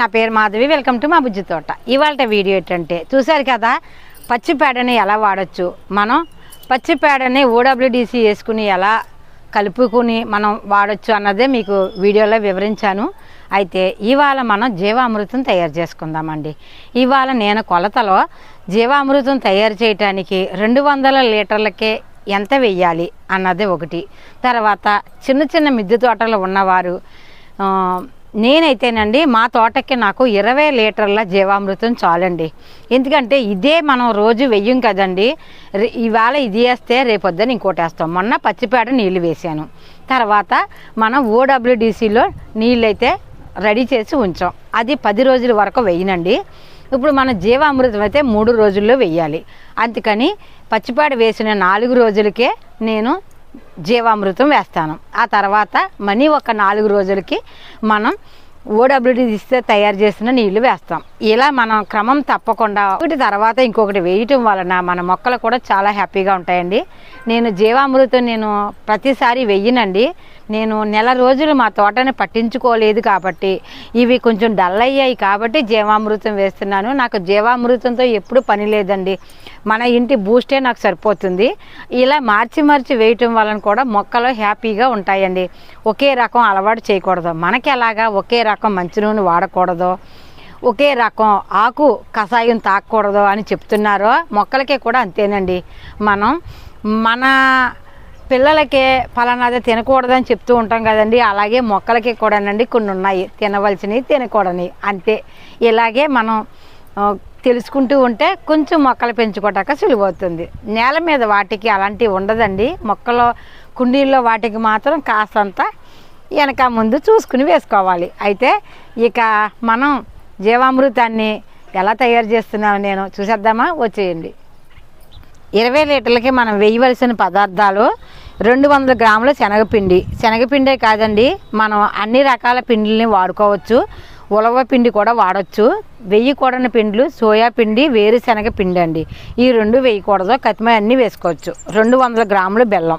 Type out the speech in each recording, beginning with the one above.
నా పేరు Madhavi. Welcome to మా బుజ్జి తోట. ఇవాళ వీడియో ఏంటంటే చూశారు కదా పచ్చి పేడని ఎలా వాడచ్చు? మనం పచ్చి పేడని ఓడబ్ల్యూడిసి వేసుకుని ఎలా కలుపుకుని మనం వాడచ్చు అన్నదే మీకు వీడియోలో వివరించాను. అయితే ఇవాళ మనం జీవామృతం తయారు చేసుకుందామండి. ఇవాళ నేను కొలతలో జీవామృతం తయారు చేయటానికి రెండు వందల లీటర్లకే ఎంత వెయ్యాలి అన్నది ఒకటి. తర్వాత చిన్న చిన్న మిద్దె తోటలు ఉన్నవారు నేనైతేనండి మా తోటకి నాకు ఇరవై లీటర్ల జీవామృతం చాలండి. ఎందుకంటే ఇదే మనం రోజు వెయ్యం కదండి. ఇవాళ ఇది వేస్తే రేపొద్దని ఇంకోటి వేస్తాం. మొన్న పచ్చిపేడ నీళ్ళు వేసాను. తర్వాత మనం ఓడబ్ల్యూడిసిలో నీళ్ళైతే రెడీ చేసి ఉంచాం. అది పది రోజుల వరకు వెయ్యనండి ఇప్పుడు మన జీవామృతం అయితే మూడు రోజుల్లో వెయ్యాలి అందుకని పచ్చిపాడు వేసిన నాలుగు రోజులకే నేను జీవామృతం వేస్తాను. ఆ తర్వాత మనీ ఒక నాలుగు రోజులకి మనం ఓడబ్ల్యూడి తీస్తే తయారు చేసిన నీళ్ళు వేస్తాం. ఇలా మనం క్రమం తప్పకుండా ఒకటి తర్వాత ఇంకొకటి వేయటం వలన మన మొక్కలు కూడా చాలా హ్యాపీగా ఉంటాయండి. నేను జీవామృతం నేను ప్రతిసారి వెయ్యనండి నేను నెల రోజులు మా తోటని పట్టించుకోలేదు కాబట్టి ఇవి కొంచెం డల్ అయ్యాయి కాబట్టి జీవామృతం వేస్తున్నాను. నాకు జీవామృతంతో ఎప్పుడు పని లేదండి. మన ఇంటి బూస్టే నాకు సరిపోతుంది. ఇలా మార్చి మార్చి వేయటం వలన కూడా మొక్కలు హ్యాపీగా ఉంటాయండి. ఒకే రకం అలవాటు చేయకూడదు. మనకి ఎలాగా ఒకే రకం మంచి నూనె వాడకూడదు. ఒకే రకం ఆకు కషాయం తాకూడదు అని చెప్తున్నారో. మొక్కలకి కూడా అంతేనండి. మనం మన పిల్లలకి ఫలానాది తినకూడదని చెప్తూ ఉంటాం కదండి. అలాగే మొక్కలకి కూడానండి కొన్ని ఉన్నాయి. తినవలసినవి తినకూడని. అంతే. ఇలాగే మనం తెలుసుకుంటూ ఉంటే కొంచెం మొక్కలు పెంచుకోటాక సులువవుతుంది. నేల మీద వాటికి అలాంటివి ఉండదండి. మొక్కలో కుండీల్లో వాటికి మాత్రం కాస్తంత వెనక ముందు చూసుకుని వేసుకోవాలి. అయితే ఇక మనం జీవామృతాన్ని ఎలా తయారు చేస్తున్నాను నేను చూసేద్దామా? వచ్చేయండి. ఇరవై లీటర్లకి మనం వేయవలసిన పదార్థాలు రెండు వందల గ్రాముల శనగపిండి. శనగపిండే కాదండి మనం అన్ని రకాల పిండిల్ని వాడుకోవచ్చు. ఉలవ పిండి కూడా వాడచ్చు. కూడని పిండ్లు సోయా పిండి వేరుశనగ పిండి అండి ఈ రెండు వేయకూడదు కతిమ అన్నీ వేసుకోవచ్చు. రెండు వందల గ్రాములు బెల్లం.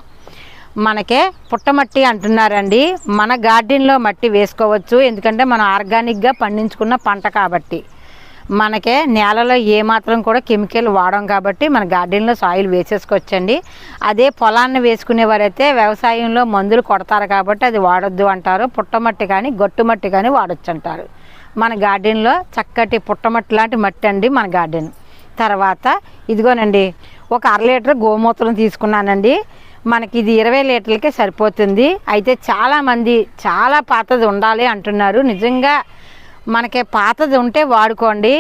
మనకే పుట్టమట్టి అంటున్నారండి. మన గార్డెన్లో మట్టి వేసుకోవచ్చు. ఎందుకంటే మనం ఆర్గానిక్గా పండించుకున్న పంట కాబట్టి. మనకే నేలలో ఏమాత్రం కూడా కెమికల్ వాడం కాబట్టి మన గార్డెన్లో సాయిల్ వేసేసుకోవచ్చండి. అదే పొలాన్ని వేసుకునేవారైతే వ్యవసాయంలో మందులు కొడతారు కాబట్టి అది వాడొద్దు అంటారు. పుట్టమట్టి కానీ గట్టుమట్టి కానీ వాడొచ్చు అంటారు మన గార్డెన్లో చక్కటి పుట్టమట్టి లాంటి మట్టి అండి మన గార్డెన్. తర్వాత ఇదిగోనండి ఒక అర లీటర్ గోమూత్రం తీసుకున్నానండి. మనకి ఇది ఇరవై లీటర్లకే సరిపోతుంది. అయితే చాలామంది చాలా పాతది ఉండాలి అంటున్నారు. నిజంగా మనకి పాతది ఉంటే వాడుకోండి.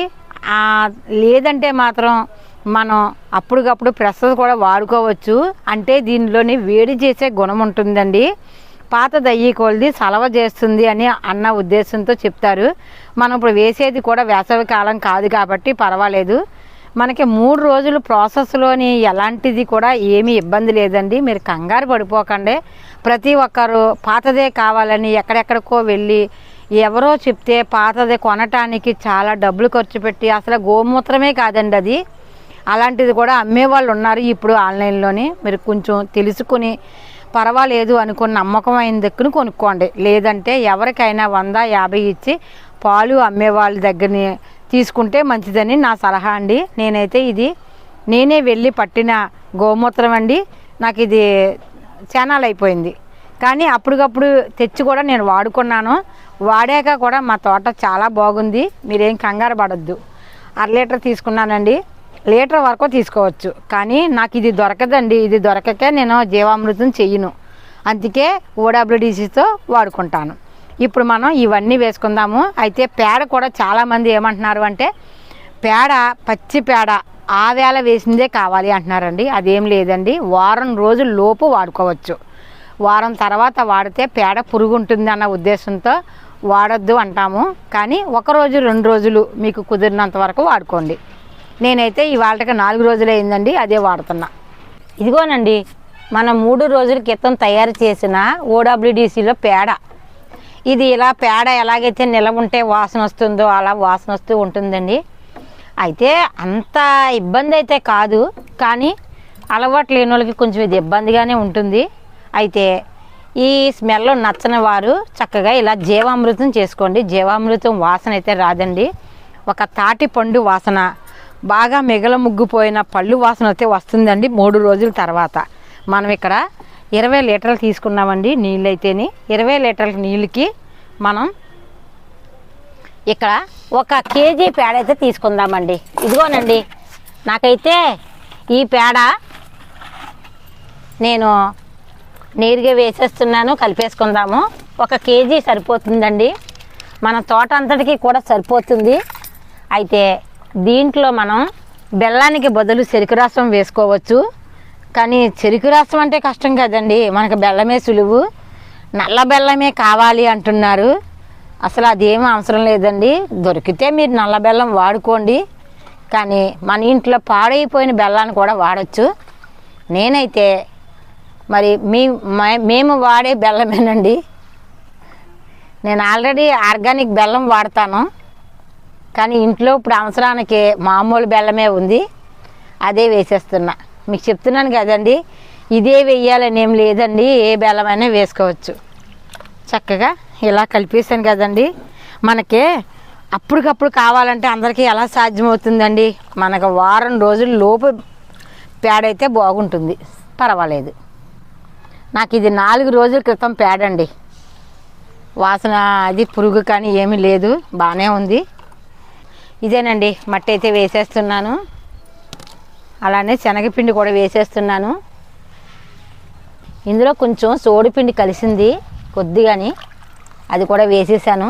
లేదంటే మాత్రం మనం అప్పటికప్పుడు ప్రస్తుతం కూడా వాడుకోవచ్చు. అంటే దీనిలోని వేడి చేసే గుణం ఉంటుందండి. పాతది అయ్యి కొలిది సలవ చేస్తుంది అని అన్న ఉద్దేశంతో చెప్తారు. మనం ఇప్పుడు వేసేది కూడా వేసవి కాలం కాదు కాబట్టి పర్వాలేదు. మనకి మూడు రోజులు ప్రాసెస్లోని ఎలాంటిది కూడా ఏమీ ఇబ్బంది లేదండి. మీరు కంగారు పడిపోకండి. ప్రతి ఒక్కరు పాతదే కావాలని ఎక్కడెక్కడికో వెళ్ళి ఎవరో చెప్తే పాతది కొనటానికి చాలా డబ్బులు ఖర్చు పెట్టి అసలు గోమూత్రమే కాదండి అది. అలాంటిది కూడా అమ్మేవాళ్ళు ఉన్నారు ఇప్పుడు ఆన్లైన్లోని. మీరు కొంచెం తెలుసుకుని పర్వాలేదు అనుకున్న నమ్మకమైన దగ్గర కొనుక్కోండి. లేదంటే ఎవరికైనా వంద యాభై ఇచ్చి పాలు అమ్మే వాళ్ళ దగ్గరని తీసుకుంటే మంచిదని నా సలహా అండి. నేనైతే ఇది నేనే వెళ్ళి పట్టిన గోమూత్రం అండి. నాకు ఇది ఛానల్ అయిపోయింది. కానీ అప్పటికప్పుడు తెచ్చి కూడా నేను వాడుకున్నాను. వాడాక కూడా మా తోట చాలా బాగుంది. మీరేం కంగారు పడద్దు. అర లీటర్ తీసుకున్నానండి. లీటర్ వరకు తీసుకోవచ్చు. కానీ నాకు ఇది దొరకదండి. ఇది దొరకకే నేను జీవామృతం చెయ్యను. అందుకే ఓడబ్ల్యూడిసితో వాడుకుంటాను. ఇప్పుడు మనం ఇవన్నీ వేసుకుందాము. అయితే పేడ కూడా చాలామంది ఏమంటున్నారు అంటే పేడ పచ్చి పేడ ఆవేళ వేసిందే కావాలి అంటున్నారండి. అదేం లేదండి. వారం రోజుల లోపు వాడుకోవచ్చు. వారం తర్వాత వాడితే పేడ పురుగు ఉంటుంది అన్న ఉద్దేశంతో వాడొద్దు అంటాము. కానీ ఒక రోజు రెండు రోజులు మీకు కుదిరినంత వరకు వాడుకోండి. నేనైతే ఇవాళకి నాలుగు రోజులు అయిందండి అదే వాడుతున్నా. ఇదిగోనండి మనం మూడు రోజుల క్రితం తయారు చేసిన ఓడబ్ల్యూడిసిలో పేడ. ఇది ఇలా పేడ ఎలాగైతే నిలవుంటే వాసన వస్తుందో అలా వాసన వస్తూ ఉంటుందండి. అయితే అంత ఇబ్బంది అయితే కాదు కానీ అలవాటు లేని వాళ్ళకి కొంచెం ఇది ఇబ్బందిగానే ఉంటుంది. అయితే ఈ స్మెల్ నచ్చని వారు చక్కగా ఇలా జీవామృతం చేసుకోండి. జీవామృతం వాసన అయితే రాదండి. ఒక తాటి పండు వాసన బాగా మిగల ముగ్గుపోయిన పళ్ళు వాసన అయితే వస్తుందండి మూడు రోజుల తర్వాత. మనం ఇక్కడ ఇరవై లీటర్లు తీసుకున్నామండి నీళ్ళు అయితేని ఇరవై లీటర్ల నీళ్ళకి మనం ఇక్కడ ఒక కేజీ పేడ అయితే తీసుకుందామండి. ఇదిగోనండి నాకైతే ఈ పేడ నేను నీరుగా వేసేస్తున్నాను కలిపేసుకుందాము. ఒక కేజీ సరిపోతుందండి. మన తోట అంతటికి కూడా సరిపోతుంది. అయితే దీంట్లో మనం బెల్లానికి బదులు చెరుకు రసం వేసుకోవచ్చు. కానీ చెరుకు రసం అంటే కష్టం కదండి. మనకు బెల్లమే సులువు. నల్ల బెల్లమే కావాలి అంటున్నారు. అసలు అదేం అవసరం లేదండి. దొరికితే మీరు నల్ల బెల్లం వాడుకోండి. కానీ మన ఇంట్లో పాడైపోయిన బెల్లాన్ని కూడా వాడచ్చు. నేనైతే మరి మీ మే- మేము వాడే బెల్లమేనండి. నేను ఆల్రెడీ ఆర్గానిక్ బెల్లం వాడతాను. కానీ ఇంట్లో ఇప్పుడు అవసరానికి మామూలు బెల్లమే ఉంది. అదే వేసేస్తున్నా. మీకు చెప్తున్నాను కదండి. ఇదే వెయ్యాలని ఏం లేదండి. ఏ బెల్లమైనా వేసుకోవచ్చు. చక్కగా ఇలా కలిపేసాను కదండి. మనకి అప్పటికప్పుడు కావాలంటే అందరికీ ఎలా సాధ్యమవుతుందండి? మనకు వారం రోజుల లోపు పేడైతే బాగుంటుంది. పర్వాలేదు. నాకు ఇది నాలుగు రోజుల క్రితం పేడండి వాసన అది పురుగు కానీ ఏమీ లేదు. బాగానే ఉంది. ఇదేనండి. మట్టి అయితే వేసేస్తున్నాను. అలానే శనగపిండి కూడా వేసేస్తున్నాను. ఇందులో కొంచెం సోడిపిండి కలిసింది కొద్దిగాని అది కూడా వేసేసాను.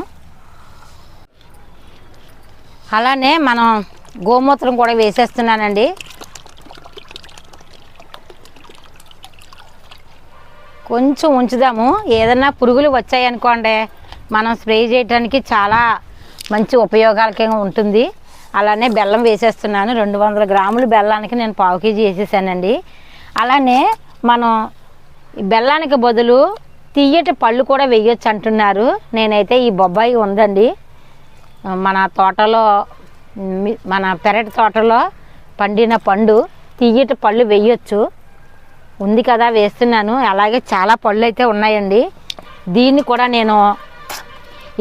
అలానే మనం గోమూత్రం కూడా వేసేస్తున్నానండి. కొంచెం ఉంచుదాము. ఏదన్నా పురుగులు వచ్చాయనుకోండి మనం స్ప్రే చేయడానికి చాలా మంచి ఉపయోగాలకే ఉంటుంది. అలానే బెల్లం వేసేస్తున్నాను. రెండు వందల గ్రాములు బెల్లానికి నేను పావు కేజీ వేసేసానండి. అలానే మనం బెల్లానికి బదులు తీయటి పళ్ళు కూడా వేయొచ్చు అంటున్నారు. నేనైతే ఈ బొబ్బాయి ఉందండి. మన తోటలో మన పెరటి తోటలో పండిన పండు తీయటి పళ్ళు వేయొచ్చు. ఉంది కదా వేస్తున్నాను. అలాగే చాలా పళ్ళు అయితే ఉన్నాయండి. దీన్ని కూడా నేను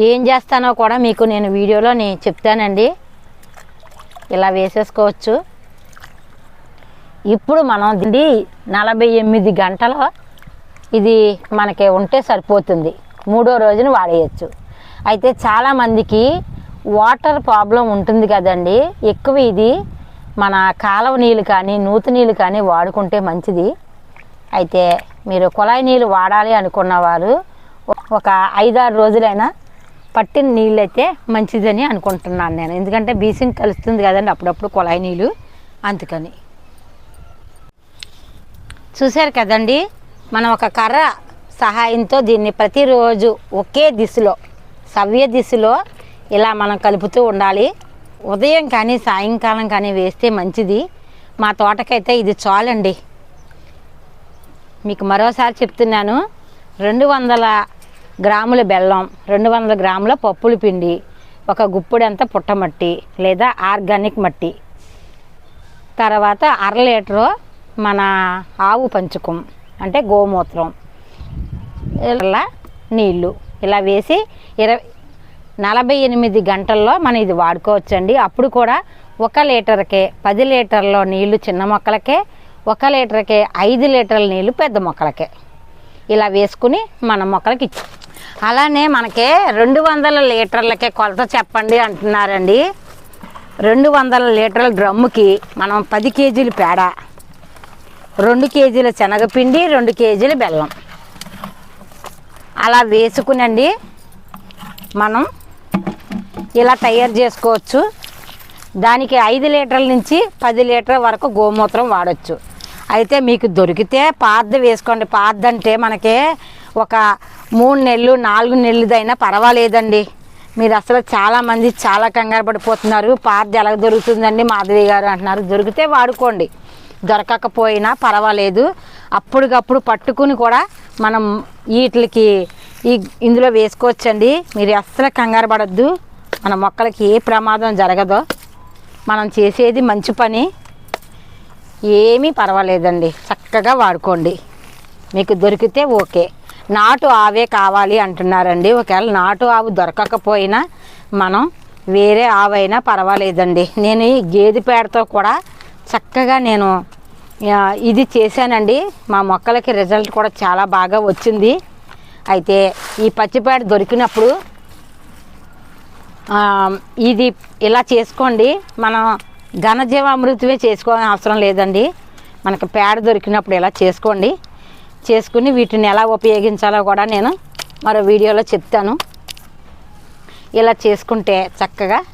ఏం చేస్తానో కూడా మీకు నేను వీడియోలో చెప్తానండి. ఇలా వేసేసుకోవచ్చు. ఇప్పుడు మనం దీన్ని నలభై ఎనిమిది గంటల ఇది మనకి ఉంటే సరిపోతుంది. మూడో రోజున వాడేయచ్చు. అయితే చాలామందికి వాటర్ ప్రాబ్లం ఉంటుంది కదండి. ఎక్కువ ఇది మన కాలువ నీళ్ళు కానీ నూతి నీళ్ళు కానీ వాడుకుంటే మంచిది. అయితే మీరు కుళాయి నీళ్ళు వాడాలి అనుకున్న వారు ఒక ఐదారు రోజులైనా పట్టిన నీళ్ళు అయితే మంచిదని అనుకుంటున్నాను నేను. ఎందుకంటే బీసింగ్ కలుస్తుంది కదండి అప్పుడప్పుడు కుళాయి నీళ్ళు. అందుకని. చూశారు కదండి మనం ఒక కర్ర సహాయంతో దీన్ని ప్రతిరోజు ఒకే దిశలో సవ్య దిశలో ఇలా మనం కలుపుతూ ఉండాలి. ఉదయం కానీ సాయంకాలం కానీ వేస్తే మంచిది. మా తోటకైతే ఇది చాలండి. మీకు మరోసారి చెప్తున్నాను రెండు వందల గ్రాముల బెల్లం రెండు వందల గ్రాముల పప్పుల పిండి ఒక గుప్పుడంత పుట్టమట్టి లేదా ఆర్గానిక్ మట్టి. తర్వాత అర లీటరు మన ఆవు పంచకం అంటే గోమూత్రం. ఇలా నీళ్ళు ఇలా వేసి ఇరవై నలభై ఎనిమిది గంటల్లో మనం ఇది వాడుకోవచ్చండి. అప్పుడు కూడా ఒక లీటర్కే పది లీటర్ల నీళ్ళు చిన్న మొక్కలకే ఒక లీటర్కే ఐదు లీటర్ల నీళ్ళు పెద్ద మొక్కలకే. ఇలా వేసుకుని మన మొక్కలకి ఇచ్చి అలానే మనకి రెండు వందల లీటర్లకే కొలత చెప్పండి అంటున్నారండి. రెండు వందల లీటర్ల డ్రమ్ముకి మనం పది కేజీలు పేడ రెండు కేజీల శనగపిండి రెండు కేజీల బెల్లం. అలా వేసుకునండి మనం ఇలా తయారు చేసుకోవచ్చు. దానికి ఐదు లీటర్ల నుంచి పది లీటర్ల వరకు గోమూత్రం వాడచ్చు. అయితే మీకు దొరికితే పాద్ద వేసుకోండి. పాద్ద అంటే మనకి ఒక మూడు నెలలు నాలుగు నెలలదైనా పర్వాలేదండి. మీరు అసలు చాలామంది చాలా కంగారు పడిపోతున్నారు. పార్ది ఎలా దొరుకుతుందండి మాధవి గారు అంటున్నారు. దొరికితే వాడుకోండి. దొరకకపోయినా పర్వాలేదు. అప్పటికప్పుడు పట్టుకుని కూడా మనం వీటికి ఈ ఇందులో వేసుకోవచ్చండి. మీరు అస్సలు కంగారు పడద్దు. మన మొక్కలకి ఏ ప్రమాదం జరగదో మనం చేసేది మంచి పని. ఏమీ పర్వాలేదండి. చక్కగా వాడుకోండి. మీకు దొరికితే ఓకే. నాటు ఆవే కావాలి అంటున్నారండి. ఒకవేళ నాటు ఆవు దొరకకపోయినా మనం వేరే ఆవైనా పర్వాలేదండి. నేను ఈ గేదె పేడతో కూడా చక్కగా నేను ఇది చేశానండి. మా మొక్కలకి రిజల్ట్ కూడా చాలా బాగా వచ్చింది. అయితే ఈ పచ్చిపేడ దొరికినప్పుడు ఇది ఇలా చేసుకోండి. మనం ఘనజీవామృతమే చేసుకోవాలని అవసరం లేదండి. మనకు పేడ దొరికినప్పుడు ఇలా చేసుకోండి. చేసుకుని వీటిని ఎలా ఉపయోగించాలో కూడా నేను మరో వీడియోలో చెప్తాను. ఇలా చేసుకుంటే చక్కగా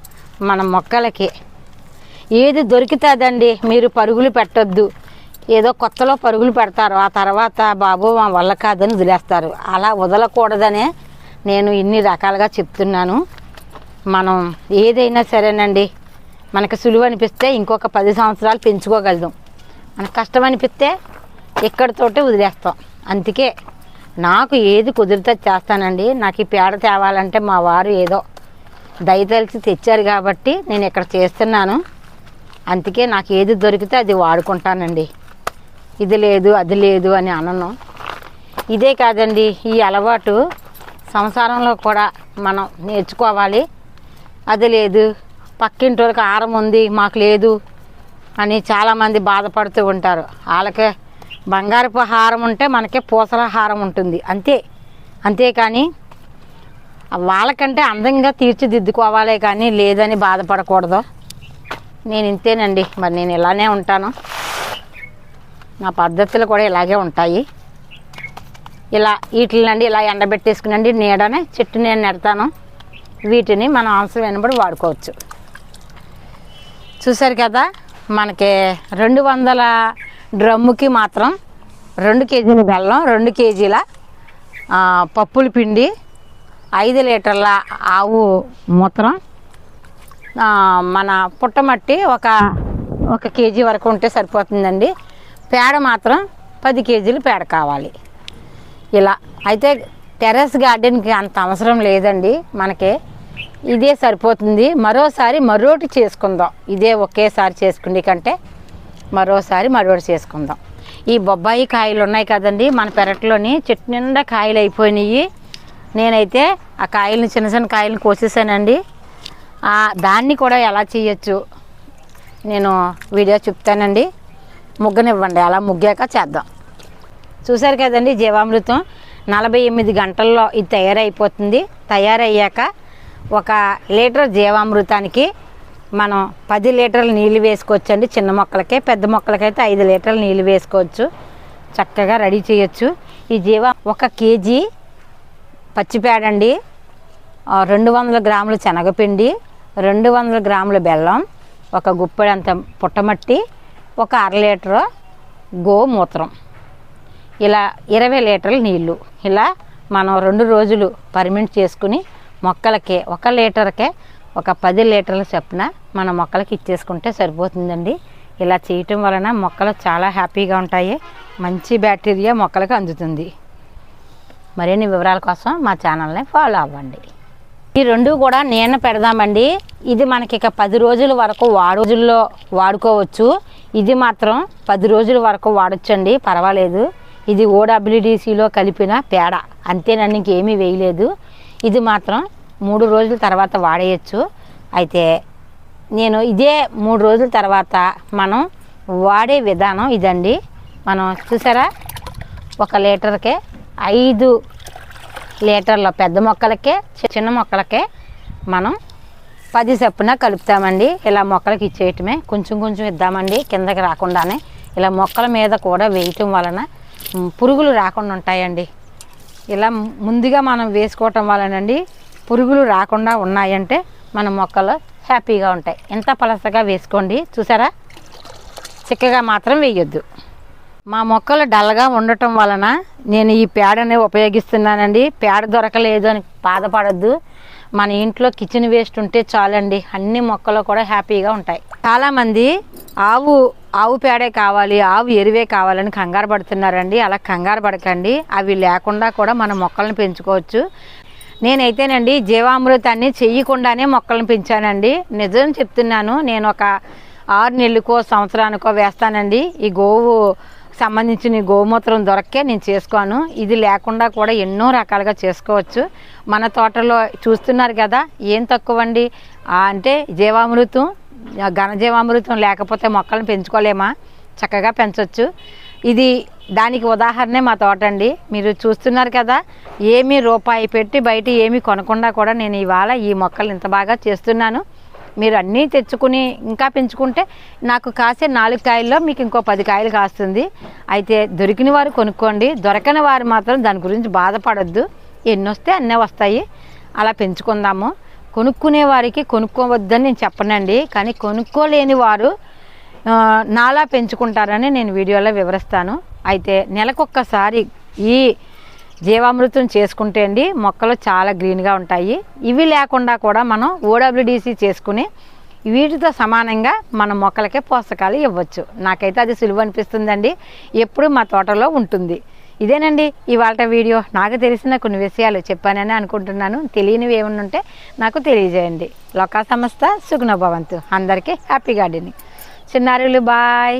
మన మొక్కలకి ఏది దొరుకుతుందండి? మీరు పరుగులు పెట్టొద్దు. ఏదో కొత్తలో పరుగులు పెడతారు. ఆ తర్వాత బాబు మా వల్ల కాదని వదిలేస్తారు. అలా వదలకూడదనే నేను ఇన్ని రకాలుగా చెప్తున్నాను. మనం ఏదైనా సరేనండి. మనకు సులువు అనిపిస్తే ఇంకొక పది సంవత్సరాలు పెంచుకోగలుగుతాం. మనకు కష్టం అనిపిస్తే ఇక్కడితోటే వదిలేస్తాం. అందుకే నాకు ఏది కుదిరితే చేస్తానండి. నాకు ఈ పేడ తేవాలంటే మా వారు ఏదో దయతలిచి తెచ్చారు కాబట్టి నేను ఇక్కడ చేస్తున్నాను. అందుకే నాకు ఏది దొరికితే అది వాడుకుంటానండి. ఇది లేదు అది లేదు అని అనను. ఇదే కాదండి ఈ అలవాటు సంసారంలో కూడా మనం నేర్చుకోవాలి. అది లేదు పక్కింటి వాళ్ళకి ఆరం ఉంది మాకు లేదు అని చాలామంది బాధపడుతూ ఉంటారు. వాళ్ళకే బంగారపు హారం ఉంటే మనకే పూసల హారం ఉంటుంది. అంతే. అంతేకాని వాళ్ళకంటే అందంగా తీర్చిదిద్దుకోవాలే కానీ లేదని బాధపడకూడదు. నేను ఇంతేనండి. మరి నేను ఇలానే ఉంటాను. నా పద్ధతులు కూడా ఇలాగే ఉంటాయి. ఇలా వీటినండి ఇలా ఎండబెట్టేసుకునండి నీడనే చెట్టు నేను నెడతాను. వీటిని మనం అవసరం వెనబడి వాడుకోవచ్చు. చూసారు కదా మనకి రెండు వందల డ్రమ్ముకి మాత్రం రెండు కేజీల బెల్లం రెండు కేజీల పప్పుల పిండి ఐదు లీటర్ల ఆవు మూత్రం మన పుట్టమట్టి ఒక ఒక కేజీ వరకు ఉంటే సరిపోతుందండి. పేడ మాత్రం పది కేజీలు పేడ కావాలి. ఇలా. అయితే టెర్రస్ గార్డెన్కి అంత అవసరం లేదండి మనకి. ఇదే సరిపోతుంది. మరోసారి మరోటి చేసుకుందాం. ఇదే ఒకేసారి చేసుకునే కంటే మరోసారి మరువడి చేసుకుందాం. ఈ బొబ్బాయి కాయలు ఉన్నాయి కదండి మన పెరట్లోని చెట్టు నిండా కాయలు అయిపోయినాయి. నేనైతే ఆ కాయల్ని చిన్న చిన్న కాయలను కోసేసానండి. దాన్ని కూడా ఎలా చేయొచ్చు నేను వీడియో చెప్తానండి. ముగ్గనివ్వండి అలా ముగ్గాక చేద్దాం. చూసారు కదండి జీవామృతం? నలభై ఎనిమిది గంటల్లో ఇది తయారైపోతుంది. తయారయ్యాక ఒక లీటర్ జీవామృతానికి మనం పది లీటర్ల నీళ్ళు వేసుకోవచ్చండి. చిన్న మొక్కలకే పెద్ద మొక్కలకైతే ఐదు లీటర్ల నీళ్ళు వేసుకోవచ్చు. చక్కగా రెడీ చేయొచ్చు. ఈ జీవ ఒక కేజీ పచ్చిపేడండి రెండు వందల గ్రాముల శనగపిండి రెండు వందల గ్రాముల బెల్లం ఒక గుప్పెడంత పుట్టమట్టి ఒక అర లీటరు గోమూత్రం. ఇలా ఇరవై లీటర్ల నీళ్ళు. ఇలా మనం రెండు రోజులు పర్మిట్ చేసుకుని మొక్కలకే ఒక లీటర్కే ఒక పది లీటర్ల చొప్పున మన మొక్కలకి ఇచ్చేసుకుంటే సరిపోతుందండి. ఇలా చేయటం వలన మొక్కలు చాలా హ్యాపీగా ఉంటాయి. మంచి బ్యాక్టీరియా మొక్కలకు అందుతుంది. మరిన్ని వివరాల కోసం మా ఛానల్ని ఫాలో అవ్వండి. ఈ రెండు కూడా నేను పెడదామండి. ఇది మనకి ఇక పది రోజుల వరకు వాడు రోజుల్లో వాడుకోవచ్చు. ఇది మాత్రం పది రోజుల వరకు వాడొచ్చండి పర్వాలేదు. ఇది ఓడబ్ల్యూడిసిలో కలిపిన పేడ. అంతేనండి ఇంకేమీ వేయలేదు. ఇది మాత్రం మూడు రోజుల తర్వాత వాడేయచ్చు. అయితే నేను ఇదే మూడు రోజుల తర్వాత మనం వాడే విధానం ఇదండి. మనం చూసారా? ఒక లీటర్కే ఐదు లీటర్ల పెద్ద మొక్కలకే చి- చిన్న మొక్కలకే మనం పది చప్పున కలుపుతామండి. ఇలా మొక్కలకి ఇచ్చేయటమే. కొంచెం కొంచెం ఇద్దామండి కిందకి రాకుండానే. ఇలా మొక్కల మీద కూడా వేయటం వలన పురుగులు రాకుండా ఉంటాయండి. ఇలా ముందుగా మనం వేసుకోవటం వలనండి పురుగులు రాకుండా ఉన్నాయంటే మన మొక్కలు హ్యాపీగా ఉంటాయి. ఎంత పలసగా వేసుకోండి చూసారా? చిక్కగా మాత్రం వేయొద్దు. మా మొక్కలు డల్గా ఉండటం వలన నేను ఈ పేడని ఉపయోగిస్తున్నానండి. పేడ దొరకలేదు అని బాధపడద్దు. మన ఇంట్లో కిచెన్ వేస్ట్ ఉంటే చాలండి. అన్ని మొక్కలు కూడా హ్యాపీగా ఉంటాయి. చాలామంది ఆవు ఆవు పేడే కావాలి ఆవు ఎరువే కావాలని కంగారు పడుతున్నారండి. అలా కంగారు పడకండి. అవి లేకుండా కూడా మన మొక్కలను పెంచుకోవచ్చు. నేనైతేనండి జీవామృతాన్ని చెయ్యకుండానే మొక్కలను పెంచానండి. నిజం చెప్తున్నాను నేను ఒక ఆరు నెలలకో సంవత్సరానికో వేస్తానండి. ఈ గోవు సంబంధించిన గోమూత్రం దొరక్కే నేను చేసుకోను. ఇది లేకుండా కూడా ఎన్నో రకాలుగా చేసుకోవచ్చు. మన తోటలో చూస్తున్నారు కదా ఏం తక్కువ అండి అంటే జీవామృతం ఘనజీవామృతం లేకపోతే మొక్కలను పెంచుకోలేమా? చక్కగా పెంచవచ్చు ఇది దానికి ఉదాహరణే మా తోట అండి. మీరు చూస్తున్నారు కదా ఏమీ రూపాయి పెట్టి బయట ఏమీ కొనకుండా కూడా నేను ఇవాళ ఈ మొక్కలు ఇంత బాగా చేస్తున్నాను. మీరు అన్నీ తెచ్చుకుని ఇంకా పెంచుకుంటే నాకు కాసే నాలుగు కాయల్లో మీకు ఇంకో పది కాయలు కాస్తుంది. అయితే దొరికిన వారు కొనుక్కోండి. దొరకని వారు మాత్రం దాని గురించి బాధపడొద్దు. ఎన్ని వస్తే అన్నీ వస్తాయి. అలా పెంచుకుందాము. కొనుక్కునే వారికి కొనుక్కోవద్దని నేను చెప్పనండి. కానీ కొనుక్కోలేని వారు నాలా పెంచుకుంటారని నేను వీడియోలో వివరిస్తాను. అయితే నెలకొక్కసారి ఈ జీవామృతం చేసుకుంటే అండి మొక్కలు చాలా గ్రీన్గా ఉంటాయి. ఇవి లేకుండా కూడా మనం ఓడబ్ల్యూడిసి చేసుకుని వీటితో సమానంగా మన మొక్కలకే పోషకాలు ఇవ్వచ్చు. నాకైతే అది సులువు అనిపిస్తుందండి. ఎప్పుడు మా తోటలో ఉంటుంది. ఇదేనండి ఇవాళ వీడియో. నాకు తెలిసిన కొన్ని విషయాలు చెప్పానని అనుకుంటున్నాను. తెలియనివి ఏమన్నా ఉంటే నాకు తెలియజేయండి. లోకా సంస్థ సుగుణభవంతు అందరికీ హ్యాపీ గార్డెనింగ్. చిన్నారులు బాయ్.